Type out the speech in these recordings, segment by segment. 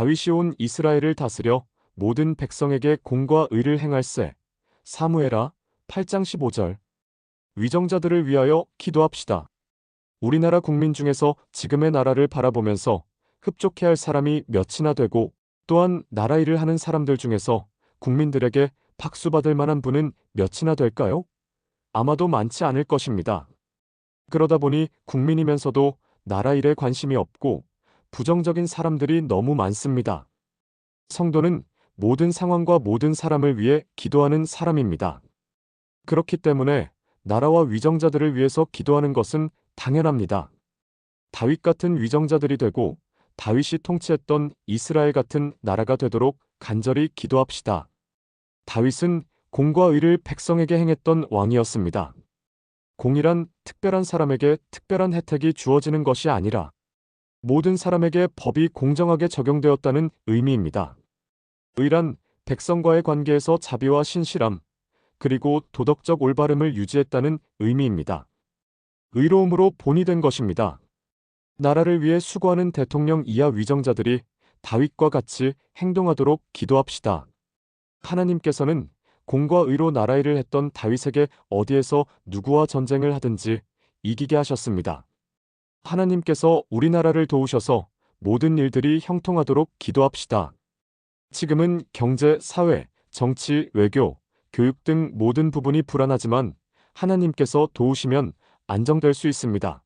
다윗이 온 이스라엘을 다스려 모든 백성에게 공과 의를 행할세. 사무엘아 8장 15절. 위정자들을 위하여 기도합시다. 우리나라 국민 중에서 지금의 나라를 바라보면서 흡족해 할 사람이 몇이나 되고 또한 나라 일을 하는 사람들 중에서 국민들에게 박수 받을 만한 분은 몇이나 될까요? 아마도 많지 않을 것입니다. 그러다 보니 국민이면서도 나라 일에 관심이 없고 부정적인 사람들이 너무 많습니다. 성도는 모든 상황과 모든 사람을 위해 기도하는 사람입니다. 그렇기 때문에 나라와 위정자들을 위해서 기도하는 것은 당연합니다. 다윗 같은 위정자들이 되고 다윗이 통치했던 이스라엘 같은 나라가 되도록 간절히 기도합시다. 다윗은 공과 의를 백성에게 행했던 왕이었습니다. 공이란 특별한 사람에게 특별한 혜택이 주어지는 것이 아니라 모든 사람에게 법이 공정하게 적용되었다는 의미입니다. 의란 백성과의 관계에서 자비와 신실함, 그리고 도덕적 올바름을 유지했다는 의미입니다. 의로움으로 본이 된 것입니다. 나라를 위해 수고하는 대통령 이하 위정자들이 다윗과 같이 행동하도록 기도합시다. 하나님께서는 공과 의로 나라 일을 했던 다윗에게 어디에서 누구와 전쟁을 하든지 이기게 하셨습니다. 하나님께서 우리나라를 도우셔서 모든 일들이 형통하도록 기도합시다. 지금은 경제, 사회, 정치, 외교, 교육 등 모든 부분이 불안하지만 하나님께서 도우시면 안정될 수 있습니다.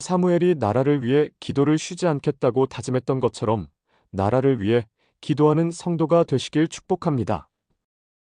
사무엘이 나라를 위해 기도를 쉬지 않겠다고 다짐했던 것처럼 나라를 위해 기도하는 성도가 되시길 축복합니다.